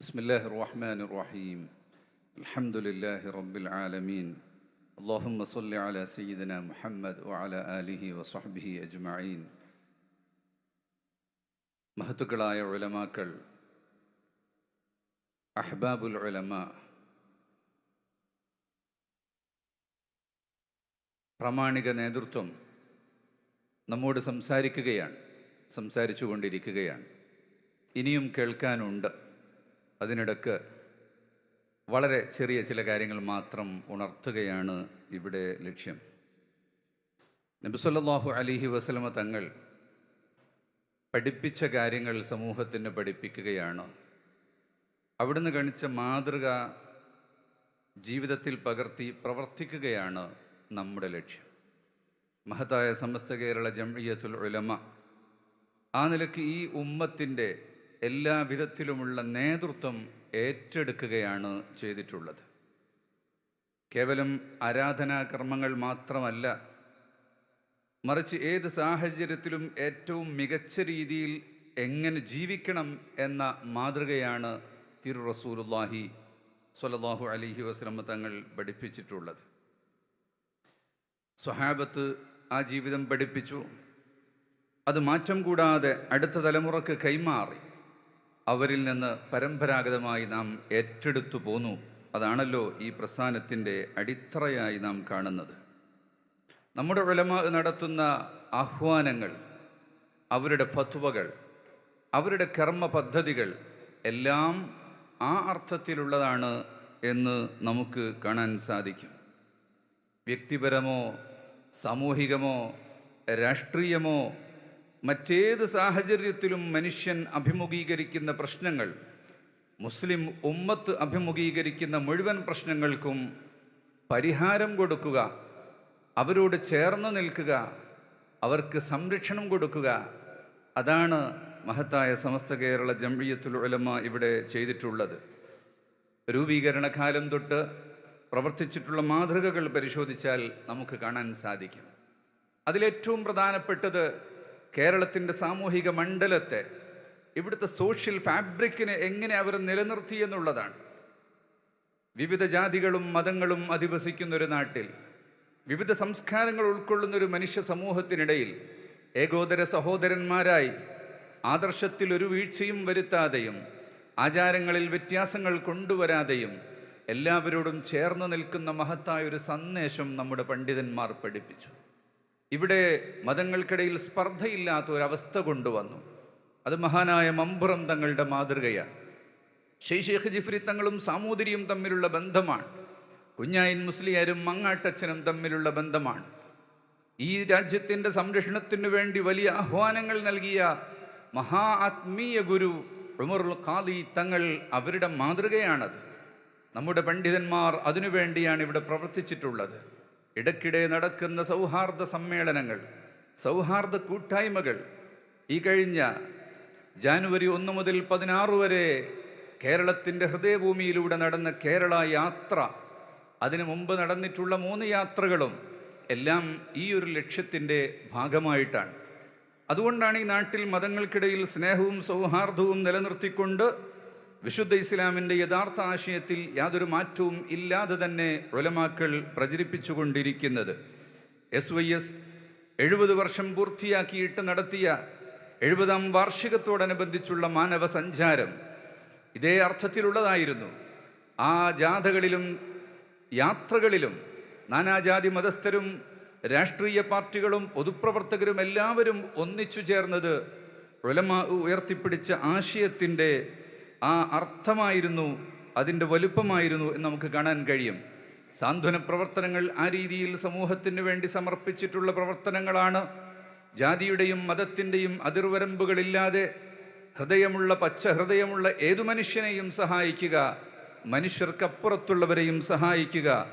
بسم الله الرحمن الرحيم الحمد لله رب العالمين اللهم صل على سيدنا محمد وعلى آله وصحبه أجمعين മഹത്തുക്കളായ ഉലമാക്കൾ അഹ്ബാബുൽ ഉലമ പ്രാമാണിക നേതൃത്വം നമ്മോട് സംസാരിക്കുകയാണ് സംസാരിച്ചു കൊണ്ടിരിക്കുകയാണ് ഇനിയും കേൾക്കാനുണ്ട് അതിനിടക്ക് വളരെ ചെറിയ ചില കാര്യങ്ങൾ മാത്രം ഉണർത്തുകയാണ് ഇവിടെ ലക്ഷ്യം. നബിസ്വല്ലാഹു അലിഹി വസ്ലമ തങ്ങൾ പഠിപ്പിച്ച കാര്യങ്ങൾ സമൂഹത്തിന് പഠിപ്പിക്കുകയാണ്. അവിടുന്ന് കാണിച്ച മാതൃക ജീവിതത്തിൽ പകർത്തി പ്രവർത്തിക്കുകയാണ് നമ്മുടെ ലക്ഷ്യം. മഹത്തായ സമസ്ത കേരള ജംഇയത്തുൽ ഉലമ ആ നിലയ്ക്ക് ഈ ഉമ്മത്തിന്റെ എല്ലാ വിധത്തിലുമുള്ള നേതൃത്വം ഏറ്റെടുക്കുകയാണ് ചെയ്തിട്ടുള്ളത്. കേവലം ആരാധനാകർമ്മങ്ങൾ മാത്രമല്ല മറിച്ച് ഏത് സാഹചര്യത്തിലും ഏറ്റവും മികച്ച രീതിയിൽ എങ്ങനെ ജീവിക്കണം എന്ന മാതൃകയാണ് തിരു റസൂലുല്ലാഹി സ്വല്ലല്ലാഹു അലിഹി വസ്ലമ തങ്ങൾ പഠിപ്പിച്ചിട്ടുള്ളത്. സ്വഹാബത്ത് ആ ജീവിതം പഠിപ്പിച്ചു. അത് മാറ്റം കൂടാതെ അടുത്ത തലമുറയ്ക്ക് കൈമാറി. അവരിൽ നിന്ന് പരമ്പരാഗതമായി നാം ഏറ്റെടുത്തു പോന്നു. അതാണല്ലോ ഈ പ്രസ്ഥാനത്തിന്റെ അടിത്തറയായി നാം കാണുന്നത്. നമ്മുടെ ഉലമ നടത്തുന്ന ആഹ്വാനങ്ങൾ അവരുടെ ഫത്വകൾ അവരുടെ കർമ്മ പദ്ധതികൾ എല്ലാം ആ അർത്ഥത്തിലുള്ളതാണ് എന്ന് നമുക്ക് കാണാൻ സാധിക്കും. വ്യക്തിപരമോ സാമൂഹികമോ രാഷ്ട്രീയമോ മറ്റേത് സാഹചര്യത്തിലും മനുഷ്യൻ അഭിമുഖീകരിക്കുന്ന പ്രശ്നങ്ങൾ മുസ്ലിം ഉമ്മത്ത് അഭിമുഖീകരിക്കുന്ന മുഴുവൻ പ്രശ്നങ്ങൾക്കും പരിഹാരം കൊടുക്കുക അവരോട് ചേർന്ന് നിൽക്കുക അവർക്ക് സംരക്ഷണം കൊടുക്കുക അതാണ് മഹത്തായ സമസ്ത കേരള ജംഇയ്യത്തുൽ ഉലമ ഇവിടെ ചെയ്തിട്ടുള്ളത്. രൂപീകരണ കാലം തൊട്ട് പ്രവർത്തിച്ചിട്ടുള്ള മാതൃകകൾ പരിശോധിച്ചാൽ നമുക്ക് കാണാൻ സാധിക്കും. അതിലേറ്റവും പ്രധാനപ്പെട്ടത് കേരളത്തിന്റെ സാമൂഹിക മണ്ഡലത്തെ ഇവിടുത്തെ സോഷ്യൽ ഫാബ്രിക്കിനെ എങ്ങനെ അവർ നിലനിർത്തി എന്നുള്ളതാണ്. വിവിധ ജാതികളും മതങ്ങളും അധിവസിക്കുന്ന ഒരു നാട്ടിൽ വിവിധ സംസ്കാരങ്ങൾ ഉൾക്കൊള്ളുന്ന ഒരു മനുഷ്യ സമൂഹത്തിനിടയിൽ ഏകോദര സഹോദരന്മാരായി ആദർശത്തിൽ ഒരു വീഴ്ചയും വരുത്താതെയും ആചാരങ്ങളിൽ വ്യത്യാസങ്ങൾ കൊണ്ടുവരാതെയും എല്ലാവരോടും ചേർന്ന് നിൽക്കുന്ന മഹത്തായ ഒരു സന്ദേശം നമ്മുടെ പണ്ഡിതന്മാർ പഠിപ്പിച്ചു. ഇവിടെ മതങ്ങൾക്കിടയിൽ സ്പർദ്ധയില്ലാത്ത ഒരവസ്ഥ കൊണ്ടുവന്നു. അത് മഹാനായ മമ്പുറം തങ്ങളുടെ മാതൃകയാണ്. ഷെയ്ഷേഖ് ജിഫ്രി തങ്ങളും സാമൂതിരിയും തമ്മിലുള്ള ബന്ധമാണ്. കുഞ്ഞായിൻ മുസ്ലിയാരും മങ്ങാട്ടച്ഛനും തമ്മിലുള്ള ബന്ധമാണ്. ഈ രാജ്യത്തിന്റെ സംരക്ഷണത്തിനു വേണ്ടി വലിയ ആഹ്വാനങ്ങൾ നൽകിയ മഹാ ആത്മീയ ഗുരു ഉമറുൽ ഖാദി തങ്ങൾ അവരുടെ മാതൃകയാണത്. നമ്മുടെ പണ്ഡിതന്മാർ അതിനുവേണ്ടിയാണ് ഇവിടെ പ്രവർത്തിച്ചിട്ടുള്ളത്. ഇടയ്ക്കിടെ നടക്കുന്ന സൗഹാർദ്ദ സമ്മേളനങ്ങൾ സൗഹാർദ്ദ കൂട്ടായ്മകൾ ഈ കഴിഞ്ഞ ജാനുവരി ഒന്ന് മുതൽ പതിനാറ് വരെ കേരളത്തിന്റെ ഹൃദയഭൂമിയിലൂടെ നടന്ന കേരള യാത്ര അതിനു മുമ്പ് നടന്നിട്ടുള്ള മൂന്ന് യാത്രകളും എല്ലാം ഈ ഒരു ലക്ഷ്യത്തിന്റെ ഭാഗമായിട്ടാണ്. അതുകൊണ്ടാണ് ഈ നാട്ടിൽ മതങ്ങൾക്കിടയിൽ സ്നേഹവും സൗഹാർദ്ദവും നിലനിർത്തിക്കൊണ്ട് വിശുദ്ധ ഇസ്ലാമിന്റെ യഥാർത്ഥ ആശയത്തിൽ യാതൊരു മാറ്റവും ഇല്ലാതെ തന്നെ ഉലമാക്കൾ പ്രചരിപ്പിച്ചുകൊണ്ടിരിക്കുന്നത്. എസ് വൈ എസ് എഴുപത് വർഷം പൂർത്തിയാക്കിയിട്ട് നടത്തിയ എഴുപതാം വാർഷികത്തോടനുബന്ധിച്ചുള്ള മാനവ സഞ്ചാരം ഇതേ അർത്ഥത്തിലുള്ളതായിരുന്നു. ആ ജാഥകളിലും യാത്രകളിലും നാനാജാതി മതസ്ഥരും രാഷ്ട്രീയ പാർട്ടികളും പൊതുപ്രവർത്തകരും എല്ലാവരും ഒന്നിച്ചു ചേർന്നത് ഉലമ ഉയർത്തിപ്പിടിച്ച ആശയത്തിന്റെ ആ അർത്ഥമായിരുന്നു അതിന്റെ വലുപ്പമായിരുന്നു എന്ന് നമുക്ക് കാണാൻ കഴിയും. സാന്ത്വന പ്രവർത്തനങ്ങൾ ആ രീതിയിൽ സമൂഹത്തിന് വേണ്ടി സമർപ്പിച്ചിട്ടുള്ള പ്രവർത്തനങ്ങളാണ്. ജാതിയുടെയും മതത്തിന്റെയും അതിർവരമ്പുകളില്ലാതെ ഹൃദയമുള്ള പച്ച ഹൃദയമുള്ള ഏതു മനുഷ്യനെയും സഹായിക്കുക മനുഷ്യർക്കപ്പുറത്തുള്ളവരെയും സഹായിക്കുക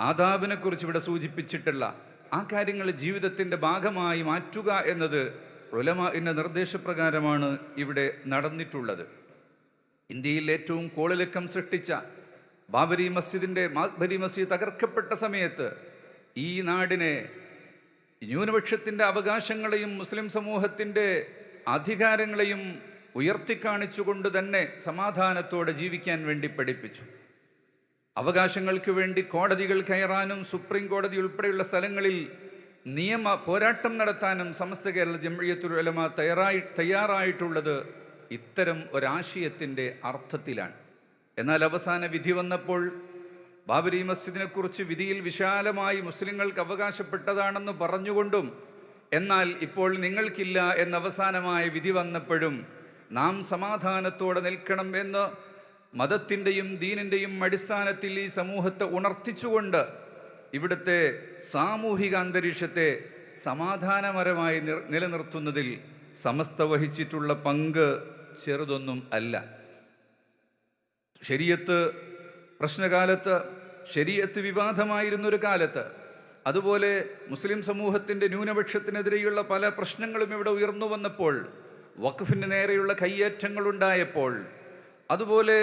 ആദാബിനെക്കുറിച്ച് ഇവിടെ സൂചിപ്പിച്ചിട്ടുള്ള ആ കാര്യങ്ങൾ ജീവിതത്തിന്റെ ഭാഗമായി മാറ്റുക എന്നത് ഉലമാന്റെ നിർദ്ദേശപ്രകാരമാണ് ഇവിടെ നടന്നിട്ടുള്ളത്. ഇന്ത്യയിൽ ഏറ്റവും കോളിലക്കം സൃഷ്ടിച്ച ബാബരി മസ്ജിദിന്റെ ബാബരി മസ്ജിദ് തകർക്കപ്പെട്ട സമയത്ത് ഈ നാടിനെ ന്യൂനപക്ഷത്തിന്റെ അവകാശങ്ങളെയും മുസ്ലിം സമൂഹത്തിന്റെ അധികാരങ്ങളെയും ഉയർത്തിക്കാണിച്ചുകൊണ്ട് തന്നെ സമാധാനത്തോടെ ജീവിക്കാൻ വേണ്ടി പഠിപ്പിച്ചു. അവകാശങ്ങൾക്ക് വേണ്ടി കോടതികൾ കയറാനും സുപ്രീം കോടതി ഉൾപ്പെടെയുള്ള സ്ഥലങ്ങളിൽ നിയമ പോരാട്ടം നടത്താനും സമസ്ത കേരള ജംഇയ്യത്തുൽ ഉലമ തയ്യാറായി തയ്യാറായിട്ടുള്ളത് ഇത്തരം ഒരാശയത്തിന്റെ അർത്ഥത്തിലാണ്. എന്നാൽ അവസാന വിധി വന്നപ്പോൾ ബാബരി മസ്ജിദിനെ കുറിച്ച് വിധിയിൽ വിശാലമായി മുസ്ലിങ്ങൾക്ക് അവകാശപ്പെട്ടതാണെന്ന് പറഞ്ഞുകൊണ്ടും എന്നാൽ ഇപ്പോൾ നിങ്ങൾക്കില്ല എന്ന അവസാനമായ വിധി വന്നപ്പോഴും നാം സമാധാനത്തോടെ നിൽക്കണം എന്ന് മതത്തിന്റെയും ദീനിന്റെയും അടിസ്ഥാനത്തിൽ ഈ സമൂഹത്തെ ഉണർത്തിച്ചുകൊണ്ട് ഇവിടുത്തെ സാമൂഹിക അന്തരീക്ഷത്തെ സമാധാനപരമായി നിലനിർത്തുന്നതിൽ സമസ്ത വഹിച്ചിട്ടുള്ള പങ്ക് ചെറുതൊന്നും അല്ല. ശരീഅത്ത് പ്രശ്നകാലത്ത് ശരീഅത്ത് വിവാദമായിരുന്നൊരു കാലത്ത് അതുപോലെ മുസ്ലിം സമൂഹത്തിന്റെ ന്യൂനപക്ഷത്തിനെതിരെയുള്ള പല പ്രശ്നങ്ങളും ഇവിടെ ഉയർന്നു വന്നപ്പോൾ വഖഫിന് നേരെയുള്ള കയ്യേറ്റങ്ങളുണ്ടായപ്പോൾ അതുപോലെ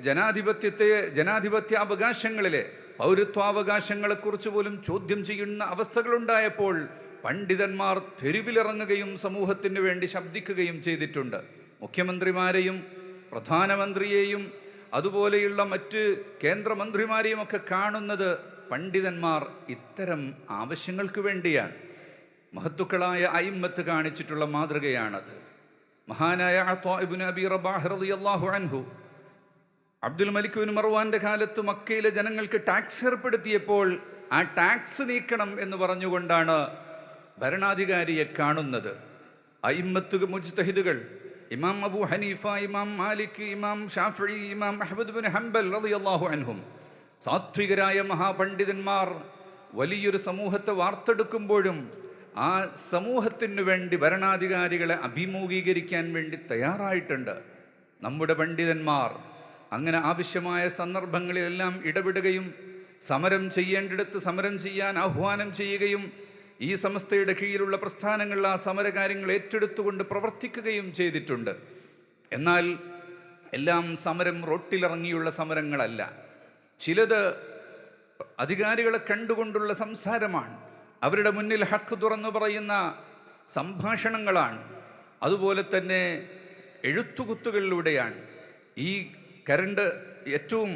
ജനാധിപത്യത്തെ ജനാധിപത്യ അവകാശങ്ങളിലെ പൗരത്വാവകാശങ്ങളെക്കുറിച്ച് പോലും ചോദ്യം ചെയ്യുന്ന അവസ്ഥകളുണ്ടായപ്പോൾ പണ്ഡിതന്മാർ തെരുവിലിറങ്ങുകയും സമൂഹത്തിന് വേണ്ടി ശബ്ദിക്കുകയും ചെയ്തിട്ടുണ്ട്. മുഖ്യമന്ത്രിമാരെയും പ്രധാനമന്ത്രിയെയും അതുപോലെയുള്ള മറ്റ് കേന്ദ്രമന്ത്രിമാരെയും ഒക്കെ കാണുന്നത് പണ്ഡിതന്മാർ ഇത്തരം ആവശ്യങ്ങൾക്ക് വേണ്ടിയാണ്. മഹത്തുക്കളായ അയിമ്മത്ത് കാണിച്ചിട്ടുള്ള മാതൃകയാണത്. മഹാനായ അബി അൻഹു അബ്ദുൽ മലിക് ബിൻ മർവാന്റെ കാലത്ത് മക്കയിലെ ജനങ്ങൾക്ക് ടാക്സ് ഏർപ്പെടുത്തിയപ്പോൾ ആ ടാക്സ് നീക്കണം എന്ന് പറഞ്ഞുകൊണ്ടാണ് ഭരണാധികാരിയെ കാണുന്നത്. അയിമ്മത്ത് മുജ്തഹിദുകൾ ഇമാം അബു ഹനീഫ ഇമാം മാലിക് ഇമാം ഷാഫി ഇമാം അഹമ്മദ് ബിൻ ഹംബൽ റളിയല്ലാഹു അൻഹും. സാത്വികരായ മഹാപണ്ഡിതന്മാർ വലിയൊരു സമൂഹത്തെ വാർത്തെടുക്കുമ്പോഴും ആ സമൂഹത്തിനു വേണ്ടി ഭരണാധികാരികളെ അഭിമുഖീകരിക്കാൻ വേണ്ടി തയ്യാറായിട്ടുണ്ട്. നമ്മുടെ പണ്ഡിതന്മാർ അങ്ങനെ ആവശ്യമായ സന്ദർഭങ്ങളിലെല്ലാം ഇടപെടുകയും സമരം ചെയ്യേണ്ടിടത്ത് സമരം ചെയ്യാൻ ആഹ്വാനം ചെയ്യുകയും ഈ സംസ്ഥയുടെ കീഴിലുള്ള പ്രസ്ഥാനങ്ങൾ ആ സമരകാര്യങ്ങൾ ഏറ്റെടുത്തുകൊണ്ട് പ്രവർത്തിക്കുകയും ചെയ്തിട്ടുണ്ട്. എന്നാൽ എല്ലാം സമരം റോട്ടിലിറങ്ങിയുള്ള സമരങ്ങളല്ല. ചിലത് അധികാരികളെ കണ്ടുകൊണ്ടുള്ള സംസാരമാണ്. അവരുടെ മുന്നിൽ ഹക്ക് തുറന്നു പറയുന്ന സംഭാഷണങ്ങളാണ്. അതുപോലെ തന്നെ എഴുത്തുകുത്തുകളിലൂടെയാണ്. ഈ കരണ്ട് ഏറ്റവും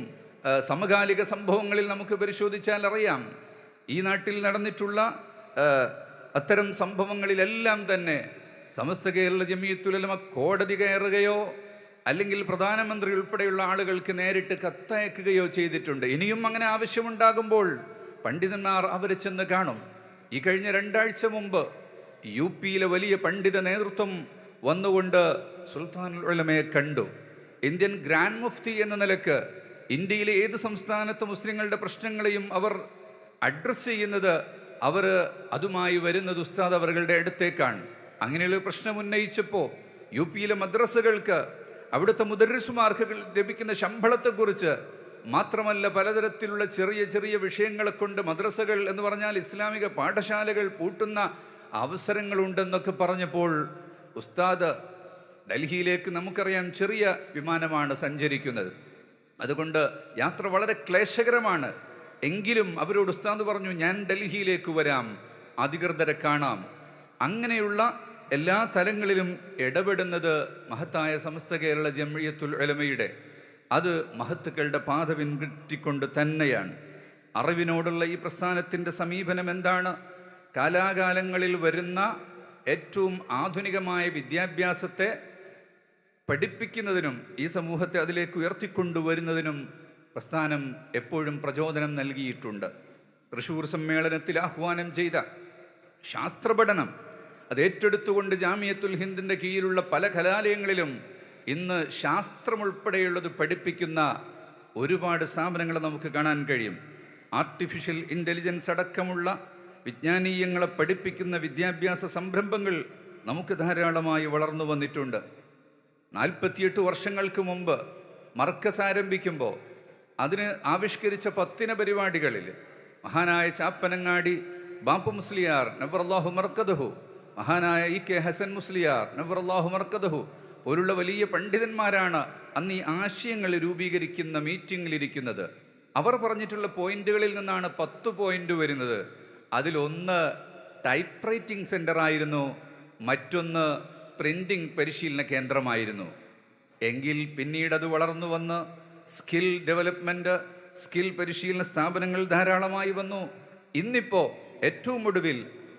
സമകാലിക സംഭവങ്ങളിൽ നമുക്ക് പരിശോധിച്ചാൽ അറിയാം ഈ നാട്ടിൽ നടന്നിട്ടുള്ള അത്തരം സംഭവങ്ങളിലെല്ലാം തന്നെ സമസ്ത കേരള ജമിയത്തുലമ കോടതി കയറുകയോ അല്ലെങ്കിൽ പ്രധാനമന്ത്രി ഉൾപ്പെടെയുള്ള ആളുകൾക്ക് നേരിട്ട് കത്തയക്കുകയോ ചെയ്തിട്ടുണ്ട്. ഇനിയും അങ്ങനെ ആവശ്യമുണ്ടാകുമ്പോൾ പണ്ഡിതന്മാർ അവരെ ചെന്ന് കാണും. ഈ കഴിഞ്ഞ രണ്ടാഴ്ച മുമ്പ് യു പിയിലെ വലിയ പണ്ഡിത നേതൃത്വം വന്നുകൊണ്ട് സുൽത്താൻ ഉലമയെ കണ്ടു. ഇന്ത്യൻ ഗ്രാൻഡ് മുഫ്തി എന്ന നിലയ്ക്ക് ഇന്ത്യയിലെ ഏത് സംസ്ഥാനത്ത് മുസ്ലിങ്ങളുടെ പ്രശ്നങ്ങളെയും അവർ അഡ്രസ്സ് ചെയ്യുന്നത് അവർ അതുമായി വരുന്നത് ഉസ്താദ് അവരുടെ അടുത്തേക്കാണ്. അങ്ങനെയുള്ള പ്രശ്നം ഉന്നയിച്ചപ്പോൾ യു പിയിലെ മദ്രസകൾക്ക് അവിടുത്തെ മുദർസുമാർക്ക് ലഭിക്കുന്ന ശമ്പളത്തെക്കുറിച്ച് മാത്രമല്ല പലതരത്തിലുള്ള ചെറിയ ചെറിയ വിഷയങ്ങളെ കൊണ്ട് മദ്രസകൾ എന്ന് പറഞ്ഞാൽ ഇസ്ലാമിക പാഠശാലകൾ പൂട്ടുന്ന അവസരങ്ങളുണ്ടെന്നൊക്കെ പറഞ്ഞപ്പോൾ ഉസ്താദ് ഡൽഹിയിലേക്ക് നമുക്കറിയാം ചെറിയ വിമാനമാണ് സഞ്ചരിക്കുന്നത്. അതുകൊണ്ട് യാത്ര വളരെ ക്ലേശകരമാണ്. എങ്കിലും അവരോട് ഉസ്താദ് പറഞ്ഞു ഞാൻ ഡൽഹിയിലേക്ക് വരാം അധികൃതരെ കാണാം. അങ്ങനെയുള്ള എല്ലാ തലങ്ങളിലും ഇടപെടുന്നത് മഹത്തായ സമസ്ത കേരള ജമ്മിയത്തുൽ ഉലമയുടെ. അത് മഹത്തുക്കളുടെ പാത പിൻകിട്ടിക്കൊണ്ട് തന്നെയാണ്. അറിവിനോടുള്ള ഈ പ്രസ്ഥാനത്തിന്റെ സമീപനം എന്താണ്? കാലാകാലങ്ങളിൽ വരുന്ന ഏറ്റവും ആധുനികമായ വിദ്യാഭ്യാസത്തെ പഠിപ്പിക്കുന്നതിനും ഈ സമൂഹത്തെ അതിലേക്ക് ഉയർത്തിക്കൊണ്ടുവരുന്നതിനും പ്രസ്ഥാനം എപ്പോഴും പ്രചോദനം നൽകിയിട്ടുണ്ട്. തൃശൂർ സമ്മേളനത്തിൽ ആഹ്വാനം ചെയ്ത ശാസ്ത്രപഠനം അത് ഏറ്റെടുത്തുകൊണ്ട് ജാമിയത്തുൽ ഹിന്ദിന്റെ കീഴിലുള്ള പല കലാലയങ്ങളിലും ഇന്ന് ശാസ്ത്രമുൾപ്പെടെയുള്ളത് പഠിപ്പിക്കുന്ന ഒരുപാട് സ്ഥാപനങ്ങൾ നമുക്ക് കാണാൻ കഴിയും. ആർട്ടിഫിഷ്യൽ ഇന്റലിജൻസ് അടക്കമുള്ള വിജ്ഞാനീയങ്ങളെ പഠിപ്പിക്കുന്ന വിദ്യാഭ്യാസ സംരംഭങ്ങൾ നമുക്ക് ധാരാളമായി വളർന്നു വന്നിട്ടുണ്ട്. നാൽപ്പത്തിയെട്ട് വർഷങ്ങൾക്ക് മുമ്പ് മർക്കസ് ആരംഭിക്കുമ്പോൾ അതിന് ആവിഷ്കരിച്ച പത്തിന പരിപാടികളിൽ മഹാനായ ചാപ്പനങ്ങാടി ബാപ്പു മുസ്ലിയാർ നബറല്ലാഹു മർക്കദഹു. മഹാനായ ഇ കെ ഹസൻ മുസ്ലിയാർ നബറല്ലാഹു മർക്കദഹു. പോലുള്ള വലിയ പണ്ഡിതന്മാരാണ് അന്ന് ഈ ആശയങ്ങൾ രൂപീകരിക്കുന്ന മീറ്റിങ്ങിലിരിക്കുന്നത്. അവർ പറഞ്ഞിട്ടുള്ള പോയിന്റുകളിൽ നിന്നാണ് പത്ത് പോയിന്റ് വരുന്നത്. അതിലൊന്ന് ടൈപ്പ് റൈറ്റിംഗ് സെന്റർ ആയിരുന്നു മറ്റൊന്ന് പ്രിന്റിംഗ് പരിശീലന കേന്ദ്രമായിരുന്നു. എങ്കിൽ പിന്നീട് അത് വളർന്നു വന്ന് സ്കിൽ ഡെവലപ്മെന്റ് സ്കിൽ പരിശീലന സ്ഥാപനങ്ങൾ ധാരാളമായി വന്നു. ഇന്നിപ്പോൾ ഏറ്റവും ഒടുവിൽ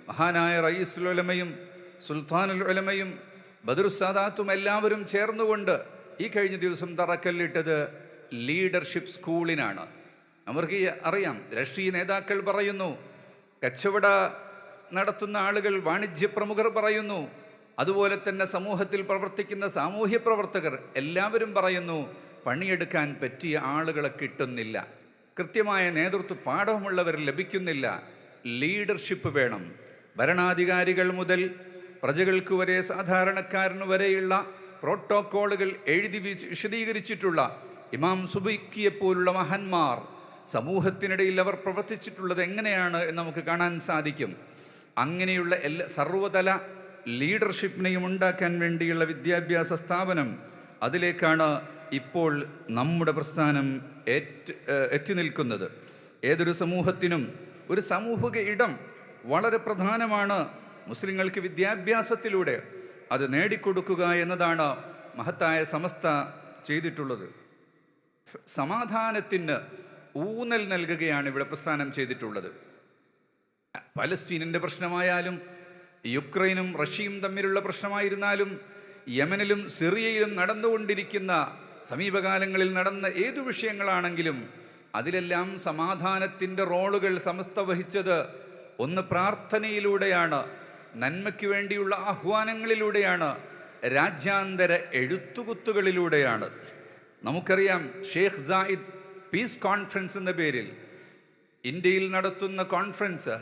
മഹാനായ റയീസുൽ ഉലമയും സുൽത്താനുൽ ഉലമയും ബദറുസാദാത്തും എല്ലാവരും ചേർന്നുകൊണ്ട് ഈ കഴിഞ്ഞ ദിവസം തറക്കല്ലിട്ടത് ലീഡർഷിപ്പ് സ്കൂളിനാണ്. അവർക്ക് അറിയാം രാഷ്ട്രീയ നേതാക്കൾ പറയുന്നു കച്ചവട നടത്തുന്ന ആളുകൾ വാണിജ്യ പ്രമുഖർ പറയുന്നു അതുപോലെ തന്നെ സമൂഹത്തിൽ പ്രവർത്തിക്കുന്ന സാമൂഹ്യ പ്രവർത്തകർ എല്ലാവരും പറയുന്നു പണിയെടുക്കാൻ പറ്റിയ ആളുകളെ കിട്ടുന്നില്ല. കൃത്യമായ നേതൃത്വ പാഠവുമുള്ളവർ ലഭിക്കുന്നില്ല. ലീഡർഷിപ്പ് വേണം. ഭരണാധികാരികൾ മുതൽ പ്രജകൾക്ക് വരെ സാധാരണക്കാരന് വരെയുള്ള പ്രോട്ടോക്കോളുകൾ എഴുതി വിശദീകരിച്ചിട്ടുള്ള ഇമാം സുബൈക്കിയെ പോലുള്ള മഹാന്മാർ സമൂഹത്തിനിടയിൽ അവർ പ്രവർത്തിച്ചിട്ടുള്ളത് എങ്ങനെയാണ് എന്ന് നമുക്ക് കാണാൻ സാധിക്കും. അങ്ങനെയുള്ള എല്ലാ സർവതല ലീഡർഷിപ്പിനെയും ഉണ്ടാക്കാൻ വേണ്ടിയുള്ള വിദ്യാഭ്യാസ സ്ഥാപനം അതിലേക്കാണ് ഇപ്പോൾ നമ്മുടെ പ്രസ്ഥാനം ഏറ്റ് എത്തി നിൽക്കുന്നത്. ഏതൊരു സമൂഹത്തിനും ഒരു സാമൂഹിക ഇടം വളരെ പ്രധാനമാണ് മുസ്ലിങ്ങൾക്ക് വിദ്യാഭ്യാസത്തിലൂടെ. അത് നേടിക്കൊടുക്കുക എന്നതാണ് മഹത്തായ സമസ്ത ചെയ്തിട്ടുള്ളത്. സമാധാനത്തിന് ഊന്നൽ നൽകുകയാണ് ഇവിടെ പ്രസ്ഥാനം ചെയ്തിട്ടുള്ളത്. പലസ്തീനിന്റെ പ്രശ്നമായാലും യുക്രൈനും റഷ്യയും തമ്മിലുള്ള പ്രശ്നമായിരുന്നാലും യമനിലും സിറിയയിലും നടന്നുകൊണ്ടിരിക്കുന്ന സമീപകാലങ്ങളിൽ നടന്ന ഏതു വിഷയങ്ങളാണെങ്കിലും അതിലെല്ലാം സമാധാനത്തിന്റെ റോളുകൾ സമസ്ത വഹിച്ചത് ഒന്ന് പ്രാർത്ഥനയിലൂടെയാണ് നന്മയ്ക്ക് വേണ്ടിയുള്ള ആഹ്വാനങ്ങളിലൂടെയാണ് രാജ്യാന്തര എഴുത്തുകുത്തുകളിലൂടെയാണ്. നമുക്കറിയാം ഷേഖ് സായിദ് പീസ് കോൺഫറൻസ് എന്ന പേരിൽ ഇന്ത്യയിൽ നടത്തുന്ന കോൺഫറൻസ്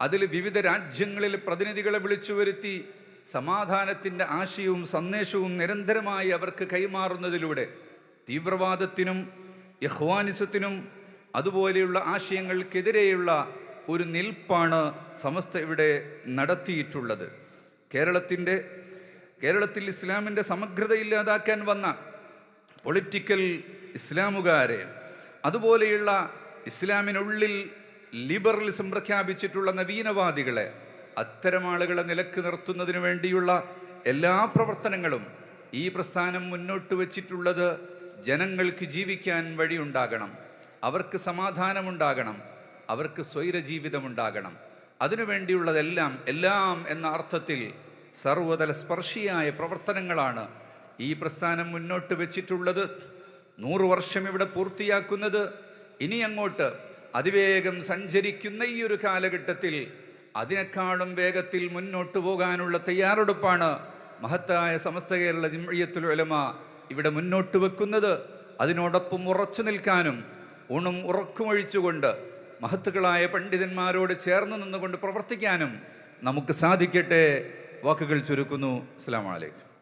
അതിൽ വിവിധ രാജ്യങ്ങളിൽ പ്രതിനിധികളെ വിളിച്ചു വരുത്തി സമാധാനത്തിന്റെ ആശയവും സന്ദേശവും നിരന്തരമായി അവർക്ക് കൈമാറുന്നതിലൂടെ തീവ്രവാദത്തിനും യഹ്വാനിസത്തിനും അതുപോലെയുള്ള ആശയങ്ങൾക്കെതിരെയുള്ള ഒരു നിൽപ്പാണ് സമസ്ത ഇവിടെ നടത്തിയിട്ടുള്ളത്. കേരളത്തിന്റെ കേരളത്തിൽ ഇസ്ലാമിന്റെ സമഗ്രത ഇല്ലാതാക്കാൻ വന്ന പൊളിറ്റിക്കൽ ഇസ്ലാമുകാരെ അതുപോലെയുള്ള ഇസ്ലാമിനുള്ളിൽ ലിബറലിസം പ്രഖ്യാപിച്ചിട്ടുള്ള നവീനവാദികളെ അത്തരം ആളുകളെ നിലയ്ക്ക് നിർത്തുന്നതിന് വേണ്ടിയുള്ള എല്ലാ പ്രവർത്തനങ്ങളും ഈ പ്രസ്ഥാനം മുന്നോട്ട് വച്ചിട്ടുള്ളത് ജനങ്ങൾക്ക് ജീവിക്കാൻ വഴിയുണ്ടാകണം. അവർക്ക് സമാധാനമുണ്ടാകണം. അവർക്ക് സ്വൈര ജീവിതമുണ്ടാകണം അതിനുവേണ്ടിയുള്ളതെല്ലാം എല്ലാം എന്ന അർത്ഥത്തിൽ സർവതല സ്പർശിയായ പ്രവർത്തനങ്ങളാണ് ഈ പ്രസ്ഥാനം മുന്നോട്ട് വെച്ചിട്ടുള്ളത്. നൂറു വർഷം ഇവിടെ പൂർത്തിയാക്കുന്നത്. ഇനി അങ്ങോട്ട് അതിവേഗം സഞ്ചരിക്കുന്ന ഈ ഒരു കാലഘട്ടത്തിൽ അതിനേക്കാളും വേഗത്തിൽ മുന്നോട്ട് പോകാനുള്ള തയ്യാറെടുപ്പാണ് മഹത്തായ സമസ്ത കേരള ജംഇയ്യത്തുൽ ഉലമ ഇവിടെ മുന്നോട്ട് വെക്കുന്നത്. അതിനോടൊപ്പം ഉറച്ചു നിൽക്കാനും ഊണും ഉറക്കുമൊഴിച്ചുകൊണ്ട് മഹത്തുക്കളായ പണ്ഡിതന്മാരോട് ചേർന്ന് നിന്നുകൊണ്ട് പ്രവർത്തിക്കാനും നമുക്ക് സാധിക്കട്ടെ. വാക്കുകൾ ചുരുക്കുന്നു. അസ്സാം വലൈക്കും